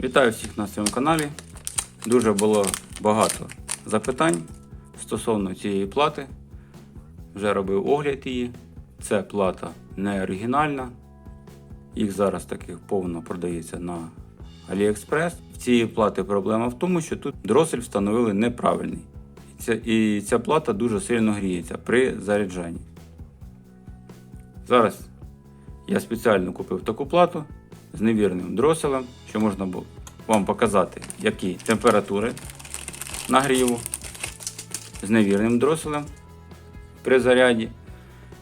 Вітаю всіх на своєму каналі. Дуже було багато запитань стосовно цієї плати. Вже робив огляд її. Це плата не оригінальна. Їх зараз таких повно продається на AliExpress. В цієї плати проблема в тому, що тут дросель встановили неправильний. І ця, і ця плата дуже сильно гріється при заряджанні. Зараз я спеціально купив таку плату з невірним дроселем, що можна було вам показати, які температури нагріву з невірним дроселем при заряді.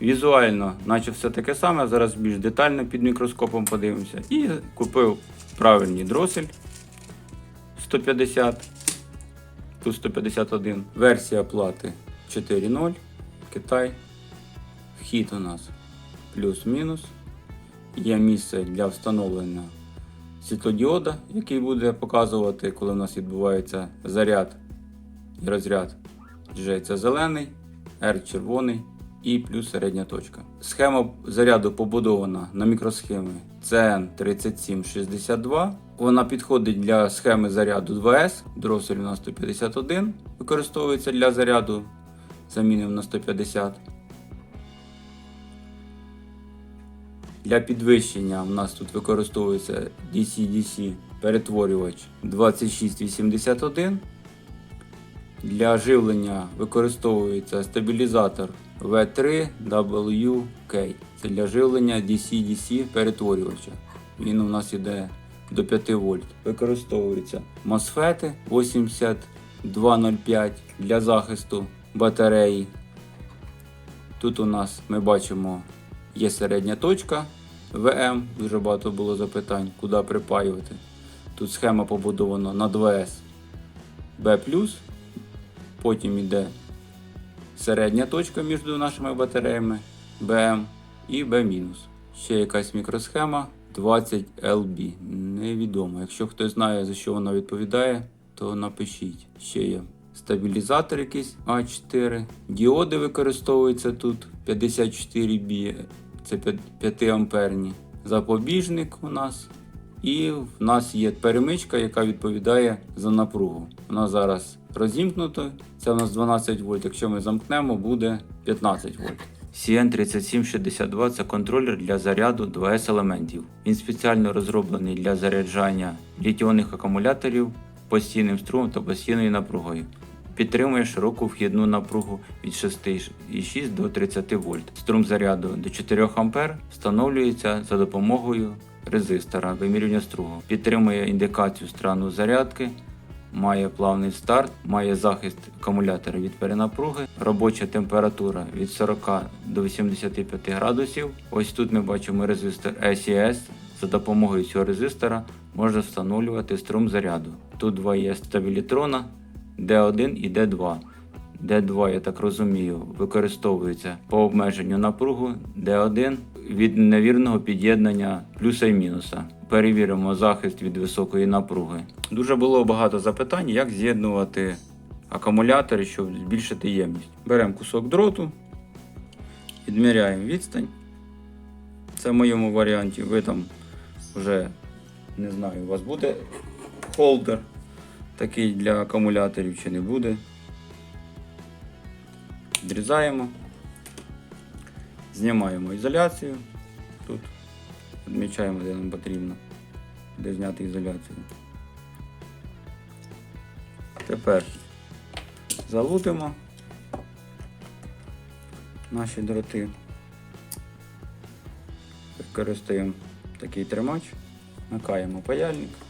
Візуально, наче все таке саме, зараз більш детально під мікроскопом подивимося. І купив правильний дросель 150, тут 151. Версія плати 4.0, Китай. Вхід у нас плюс-мінус. Є місце для встановлення світлодіода, який буде показувати, коли у нас відбувається заряд і розряд. G це зелений, R червоний і плюс середня точка. Схема заряду побудована на мікросхемі CN3762. Вона підходить для схеми заряду 2S, дросель у нас 151, використовується для заряду, замінив на 150. Для підвищення у нас тут використовується DC-DC перетворювач 2681. Для живлення використовується стабілізатор V3WK. Це для живлення DC-DC перетворювача. Він у нас іде до 5 вольт. Використовуються MOSFET 8205 для захисту батареї. Тут у нас ми бачимо є середня точка ВМ, дуже багато було запитань, куди припаювати. Тут схема побудована на 2С B+, потім йде середня точка між нашими батареями BM і B-. Ще якась мікросхема 20 LB. Невідомо. Якщо хтось знає, за що вона відповідає, то напишіть. Ще є стабілізатор якийсь А4. Діоди використовуються тут 54B, це 5 амперні. Запобіжник у нас. І в нас є перемичка, яка відповідає за напругу. Вона зараз розімкнута. Це у нас 12 вольт. Якщо ми замкнемо, буде 15 вольт. CN3762 це контролер для заряду 2С елементів. Він спеціально розроблений для заряджання літіонних акумуляторів постійним струмом та постійною напругою. Підтримує широку вхідну напругу від 6,6 до 30 вольт. Струм заряду до 4 А встановлюється за допомогою резистора вимірювання струму. Підтримує індикацію стану зарядки, має плавний старт, має захист акумулятора від перенапруги, робоча температура від 40 до 85 градусів. Ось тут ми бачимо резистор SES. За допомогою цього резистора можна встановлювати струм заряду. Тут два є стабілітрона D1 і D2. D2, я так розумію, використовується по обмеженню напругу D1 від невірного під'єднання плюса і мінуса. Перевіримо захист від високої напруги. Дуже було багато запитань, як з'єднувати акумулятори, щоб збільшити ємність. Беремо кусок дроту, відміряємо відстань. Це в моєму варіанті. Ви там вже не знаю, у вас буде холдер такий для акумуляторів чи не буде. Відрізаємо, знімаємо ізоляцію. Тут відмічаємо, де нам потрібно, де зняти ізоляцію. Тепер залутимо наші дроти. Використаємо такий тримач, накаємо паяльник.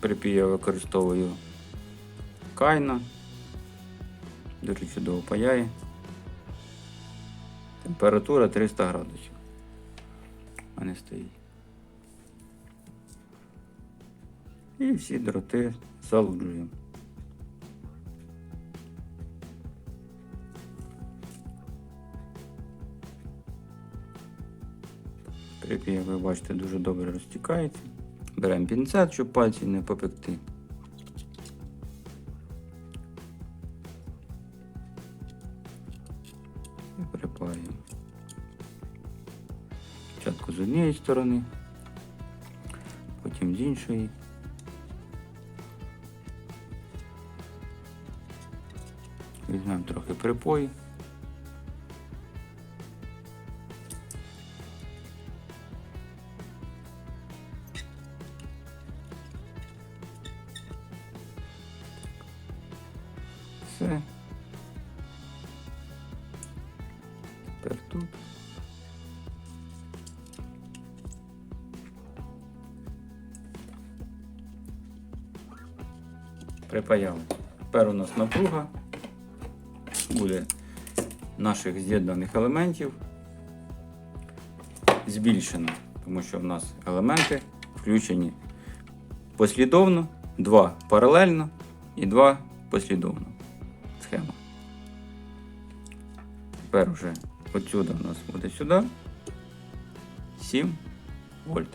Припій я використовую кайна. Дуже чудово паяє. Температура 300 градусів. А не стоїть. І всі дроти залуджуємо. Припій, ви бачите, дуже добре розтікається. Беремо пінцет, щоб пальці не попекти. І припаємо. Спочатку з однієї сторони, потім з іншої. Візьмемо трохи припої. Припаяли. Тепер у нас напруга буде наших з'єднаних елементів збільшена, тому що в нас елементи включені послідовно, два паралельно і два послідовно. Схема. Тепер вже отсюди у нас буде сюди 7 вольт.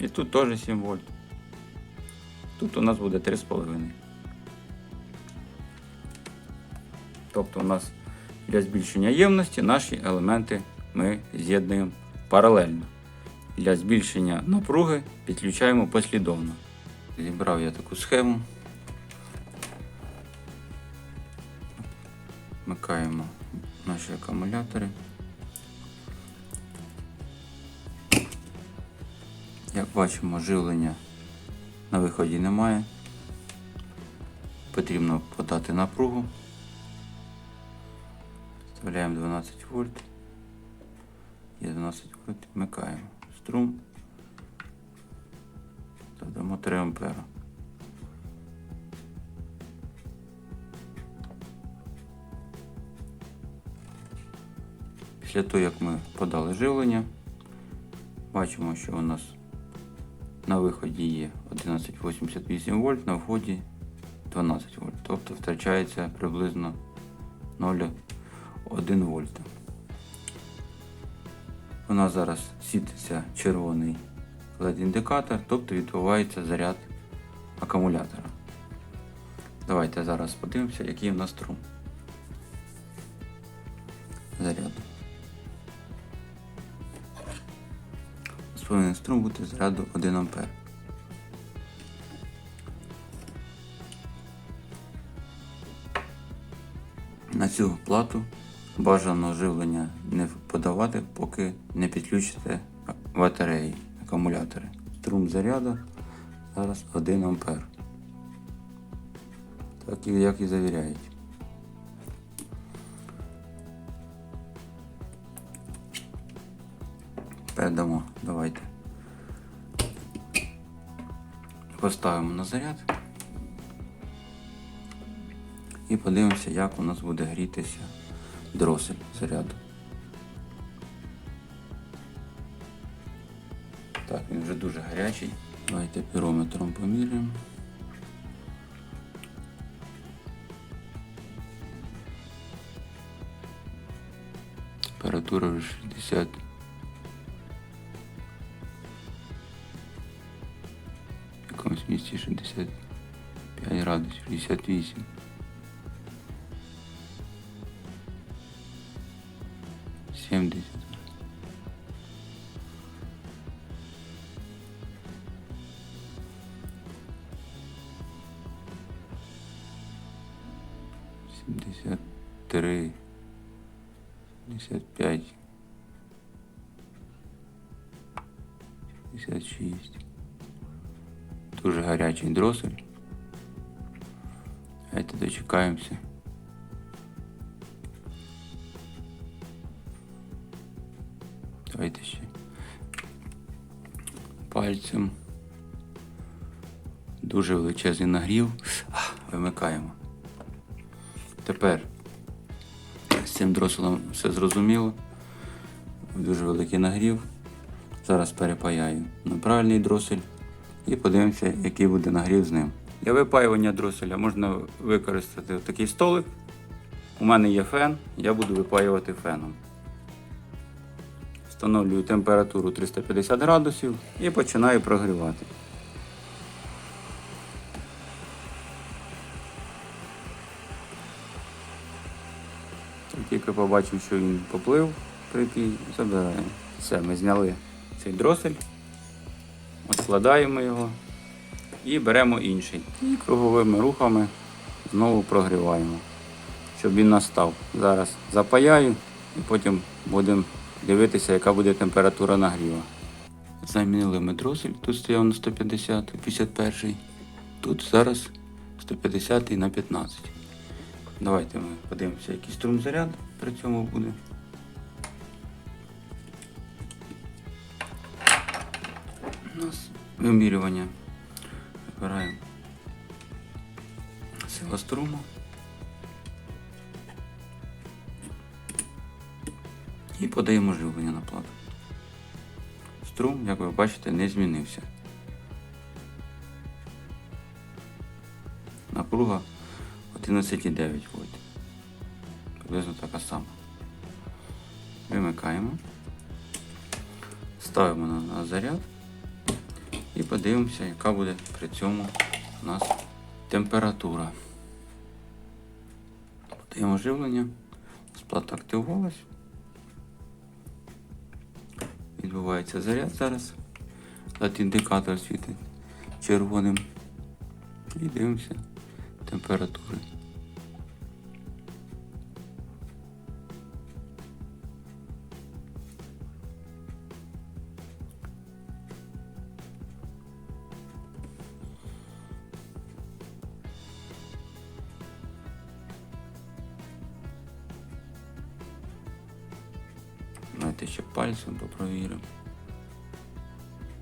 І тут теж 7 вольт. Тут у нас буде 3,5. Тобто у нас для збільшення ємності наші елементи ми з'єднуємо паралельно. Для збільшення напруги підключаємо послідовно. Зібрав я таку схему. Вмикаємо наші акумулятори. Як бачимо, живлення на виході немає. Потрібно подати напругу. Вставляємо 12 вольт. Є 12 вольт, вмикаємо струм. Додамо 3 ампера. Після того, як ми подали живлення, бачимо, що у нас на виході є 1188 вольт, на вході 12 вольт. Тобто втрачається приблизно 0,1 вольта. У нас зараз світиться червоний LED-індикатор, тобто відбувається заряд акумулятора. Давайте зараз подивимося, який у нас струм. Заряду. Повинен струм бути заряду 1 ампер. На цю плату бажано живлення не подавати, поки не підключите батареї, акумулятори. Струм заряду зараз 1 ампер. Так як і завіряють. Передамо, давайте. Поставимо на заряд. І подивимося, як у нас буде грітися дросель заряду. Так, він вже дуже гарячий. Давайте пірометром поміряємо. Температура вже 60. якомусь місці 65 градусів, 68. Сімдесят. Сімдесят три. Сімдесят п'ять. Сімдесят шість. Дуже гарячий дросель. Давайте дочекаємося. Давайте ще пальцем. Дуже величезний нагрів. Вимикаємо. Тепер з цим дроселем все зрозуміло. Дуже великий нагрів. Зараз перепаяю на правильний дросель і подивимося, який буде нагрів з ним. Для випаювання дроселя можна використати такий столик. У мене є фен, я буду випаювати феном. Встановлюю температуру 350 градусів і починаю прогрівати. Тільки побачив, що він поплив, припій, забираємо. Все, ми зняли цей дросель. От відкладаємо його і беремо інший. І круговими рухами знову прогріваємо, щоб він настав. Зараз запаяю і потім будемо дивитися, яка буде температура нагріва. Замінили ми дросель, тут стояв на 150, 51. Тут зараз 150 на 15. Давайте ми подивимося, який струм заряд при цьому буде. Вимірювання. Вибираємо сила струму. І подаємо живлення на плату. Струм, як ви бачите, не змінився. Напруга 11,9 вольт. Приблизно така сама. Вимикаємо. Ставимо на, заряд і подивимося, яка буде при цьому у нас температура. Подаємо живлення. Сплата активувалась. Відбувається заряд зараз. От індикатор світить червоним. І дивимося температури. Пальцем попровіримо.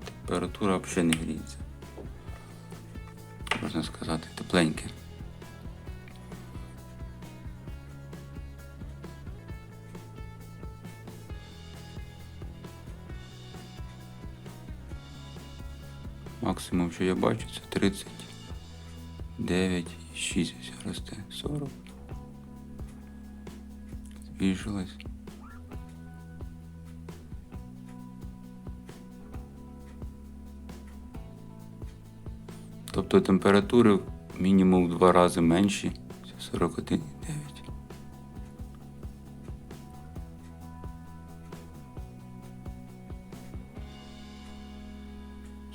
Температура взагалі не гріється. Можна сказати, тепленьке. Максимум, що я бачу, це 39,6 ось росте. 40. Збільшилось. Тобто температури мінімум в два рази менші. Це 41,9.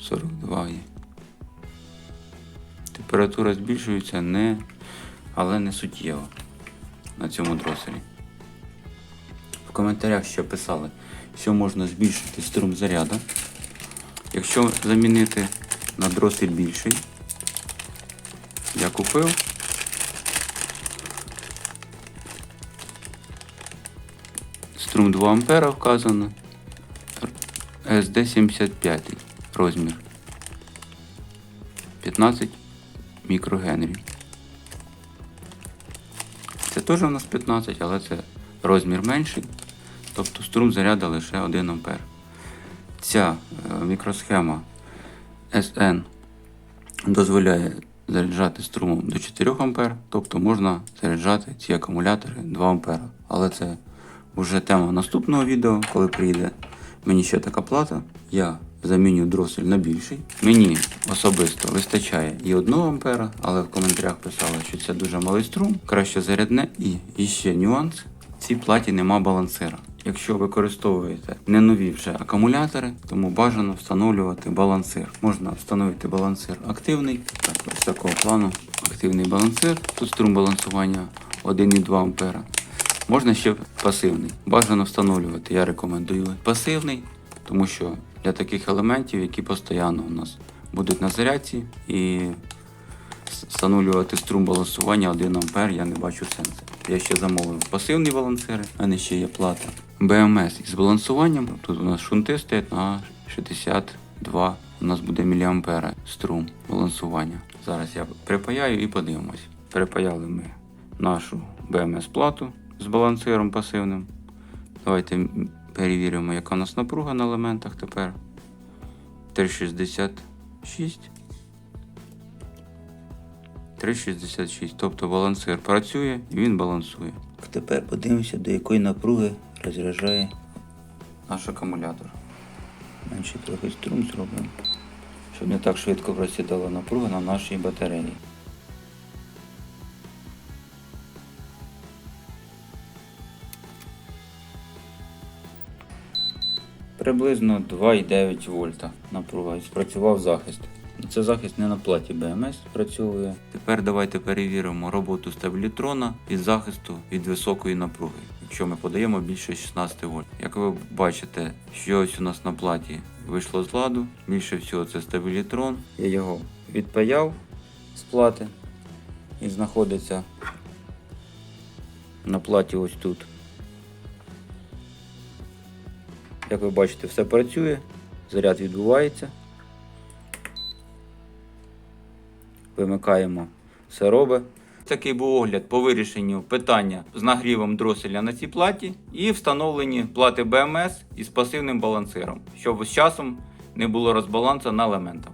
42 є. Температура збільшується не, але не суттєво на цьому дроселі. В коментарях ще писали, що можна збільшити струм заряду. Якщо замінити на дросель більший, купив. Струм 2 ампера вказано. SD 75 розмір. 15 мікрогенрів. Це теж у нас 15, але це розмір менший. Тобто струм заряду лише 1 ампер. Ця е, мікросхема SN дозволяє заряджати струмом до 4 ампер, тобто можна заряджати ці акумулятори 2 ампера. Але це вже тема наступного відео, коли прийде мені ще така плата. Я заміню дросель на більший. Мені особисто вистачає і 1 ампера, але в коментарях писали, що це дуже малий струм, краще зарядне. І ще нюанс: в цій платі нема балансира. Якщо використовуєте не нові вже акумулятори, тому бажано встановлювати балансир. Можна встановити балансир активний, так ось такого плану активний балансир. Тут струм балансування 1,2 ампера. Можна ще пасивний. Бажано встановлювати. Я рекомендую пасивний, тому що для таких елементів, які постійно у нас будуть на зарядці, і встановлювати струм балансування 1 А я не бачу сенсу. Я ще замовив пасивні балансири, в мене ще є плата. БМС із балансуванням. Тут у нас шунти стоять на 62 у нас буде міліампера струм балансування. Зараз я припаяю і подивимось. Припаяли ми нашу БМС плату з балансиром пасивним. Давайте перевіримо, яка у нас напруга на елементах тепер. 3,66. 3,66. Тобто балансир працює і він балансує. Тепер подивимося, до якої напруги розряджає наш акумулятор. Менший трохи струм зробимо, щоб не так швидко просідала напруга на нашій батареї. Приблизно 2,9 вольта напруга і спрацював захист. Це захист не на платі BMS працює. Тепер давайте перевіримо роботу стабілітрона від захисту від високої напруги, якщо ми подаємо більше 16 вольт. Як ви бачите, що ось у нас на платі вийшло з ладу, більше всього це стабілітрон. Я його відпаяв з плати і знаходиться на платі ось тут. Як ви бачите, все працює, заряд відбувається. Вимикаємо все робить. Такий був огляд по вирішенню питання з нагрівом дроселя на цій платі і встановлені плати БМС із пасивним балансиром, щоб з часом не було розбалансу на елементах.